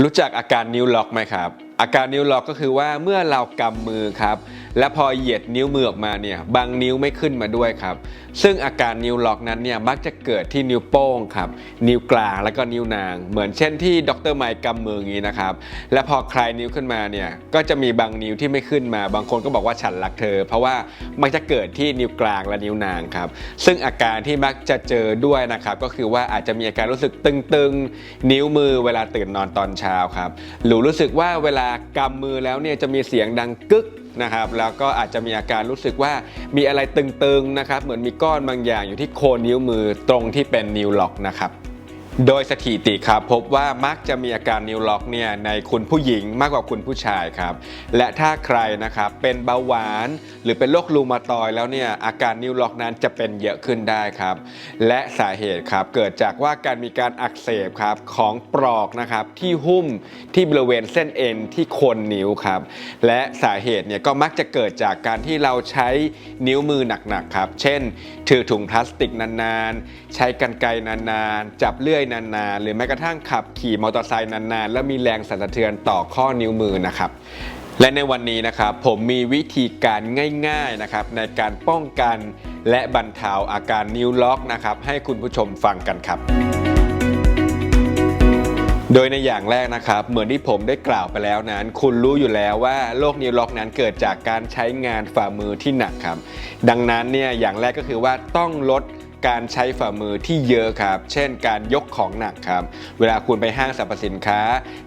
รู้จักอาการนิ้วล็อกไหมครับอาการนิ้วล็อกก็คือว่าเมื่อเรากำมือครับ และพอเหยียดนิ้วมือออกมาเนี่ยบางนิ้วไม่ขึ้นมาด้วยครับ ซึ่งอาการนิ้วล็อกนั้นเนี่ยมักจะเกิดที่นิ้วโป้งครับนิ้วกลางแล้วก็นิ้วนาง เหมือนเช่นที่ดรไมค์กำมืออย่างนี้นะครับ และพอคลายนิ้วขึ้นมาเนี่ยก็จะมีบางนิ้วที่ไม่ขึ้นมา บางคนก็บอกว่าฉันรักเธอ เพราะว่ามันจะเกิดที่นิ้วกลางและนิ้วนางครับ ซึ่งอาการที่มักจะเจอด้วยนะครับก็คือว่าอาจจะมีอาการรู้สึกตึงๆ นิ้วมือเวลาตื่นนอนตอนเช้าครับหรือรู้สึกว่าเวลากำมือแล้วเนี่ยจะมีเสียงดังกึกนะครับแล้วก็อาจจะมีอาการรู้สึกว่ามีอะไรตึงๆนะครับเหมือนมีก้อนบางอย่างอยู่ที่โคนนิ้วมือตรงที่เป็นนิ้วล็อกนะครับ โดยสถิติครับพบว่ามักจะมีอาการนิ้วล็อกเนี่ยในคุณผู้หญิงมากกว่าคุณผู้ชายครับและถ้าใครนะครับเป็นเบาหวาน หรือเป็นโรครูมาตอยแล้วเนี่ยอาการนิ้วล็อกนั้นจะเป็นเยอะขึ้นได้ครับ และสาเหตุครับเกิดจากว่าการมีการอักเสบครับของปลอกนะครับที่หุ้มที่บริเวณเส้นเอ็นที่โคนนิ้วครับและสาเหตุเนี่ยก็มักจะเกิดจากการที่เราใช้นิ้วมือหนักๆครับเช่น ถือถุงพลาสติกนานๆ ใช้กรรไกรนานๆ จับเลื่อยนานๆ หรือแม้กระทั่งขับขี่มอเตอร์ไซค์นานๆ แล้วมีแรงสั่นสะเทือนต่อข้อนิ้วมือนะครับและในวันนี้นะครับผมมีวิธีการง่ายๆนะครับในการป้องกันและบรรเทาอาการนิ้วล็อกนะครับให้คุณผู้ชมฟังกันครับ โดยในอย่างแรกนะครับเหมือนที่ผมได้กล่าวไปแล้วนั้น คุณรู้อยู่แล้วว่าโรคนิ้วล็อกนั้นเกิดจากการใช้งานฝ่ามือที่หนักครับ ดังนั้นเนี่ยอย่างแรกก็คือว่าต้องลด การใช้ฝ่ามือที่เยอะครับ เช่นการยกของหนักครับ เวลาคุณไปห้างสรรพสินค้า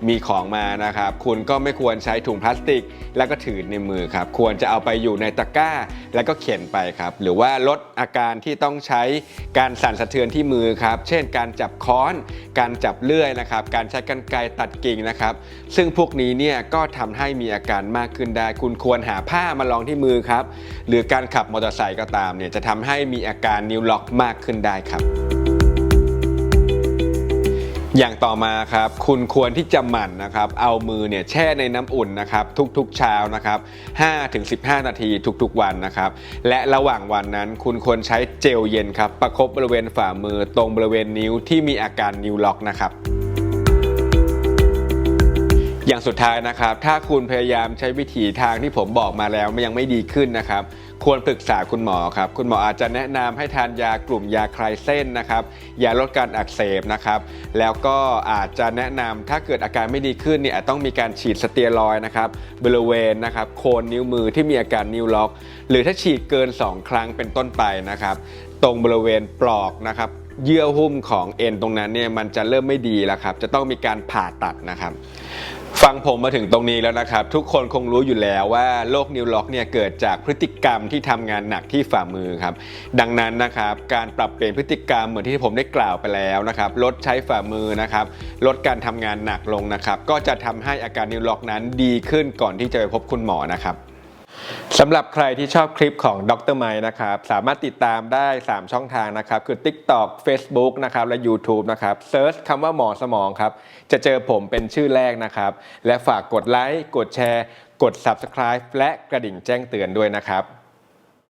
มีของมานะครับ คุณก็ไม่ควรใช้ถุงพลาสติก แล้วก็ถือในมือครับ ควรจะเอาไปอยู่ในตะกร้า แล้วก็เข็นไปครับ หรือว่าลดอาการที่ต้องใช้การสั่นสะเทือนที่มือครับ เช่น การจับค้อน การจับเลื่อยนะครับ การใช้กรรไกรตัดกิ่งนะครับ ซึ่งพวกนี้เนี่ยก็ทำให้มีอาการมากขึ้นได้ คุณควรหาผ้ามาลองที่มือครับ หรือการขับมอเตอร์ไซค์ก็ตามเนี่ยจะทำให้มีอาการนิ้วล็อกมากขึ้นได้ครับ อย่างต่อมาครับ คุณควรที่จะหมั่นนะครับ เอามือเนี่ยแช่ในน้ำอุ่นนะครับทุกๆเช้านะครับ5-15 นาทีทุกๆวันนะครับ และระหว่างวันนั้นคุณควรใช้เจลเย็นครับ ประคบบริเวณฝ่ามือตรงบริเวณนิ้วที่มีอาการนิ้วล็อกนะครับ อย่างสุดท้ายนะครับ ถ้าคุณพยายามใช้วิถีทางที่ผมบอกมาแล้วมันยังไม่ดีขึ้นนะครับ ควรปรึกษาคุณหมอครับ คุณหมออาจจะแนะนำให้ทานยากลุ่มยาคลายเส้นนะครับยาลดการอักเสบนะครับ แล้วก็อาจจะแนะนำถ้าเกิดอาการไม่ดีขึ้นเนี่ยต้องมีการฉีดสเตียรอยด์นะครับบริเวณนะครับโคนนิ้วมือที่มีอาการนิ้วล็อก หรือถ้าฉีดเกิน 2 ครั้งเป็นต้นไปนะครับตรงบริเวณปลอกนะครับเยื่อหุ้มของเอ็นตรงนั้นเนี่ยมันจะเริ่มไม่ดีแล้วครับ จะต้องมีการผ่าตัดนะครับ ฟังผมมาถึงตรงนี้แล้วนะครับ ทุกคนคงรู้อยู่แล้วว่าโรคนิ้วล็อกเนี่ยเกิดจากพฤติกรรมที่ทำงานหนักที่ฝ่ามือครับ ดังนั้นนะครับการปรับเปลี่ยนพฤติกรรมเหมือนที่ผมได้กล่าวไปแล้วนะครับ ลดใช้ฝ่ามือนะครับ ลดการทำงานหนักลงนะครับ ก็จะทำให้อาการนิ้วล็อกนั้นดีขึ้นก่อนที่จะไปพบคุณหมอนะครับ สำหรับใครที่ชอบคลิปของดรไมนะครับ สามารถติดตามได้ 3 ช่องทางนะครับ คือ TikTok Facebook นะครับ และ YouTube นะครับเซิร์ชคำว่าหมอสมองครับ จะเจอผมเป็นชื่อแรกนะครับ และฝากกดไลค์ กดแชร์ กด Subscribe และกระดิ่งแจ้งเตือนด้วยนะครับ